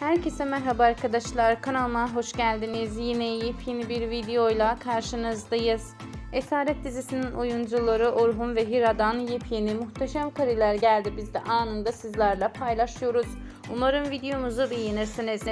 Herkese merhaba arkadaşlar. Kanalıma hoş geldiniz. Yine yepyeni bir videoyla karşınızdayız. Esaret dizisinin oyuncuları Orhun ve Hira'dan yepyeni muhteşem kareler geldi. Biz de anında sizlerle paylaşıyoruz. Umarım videomuzu beğenirsiniz.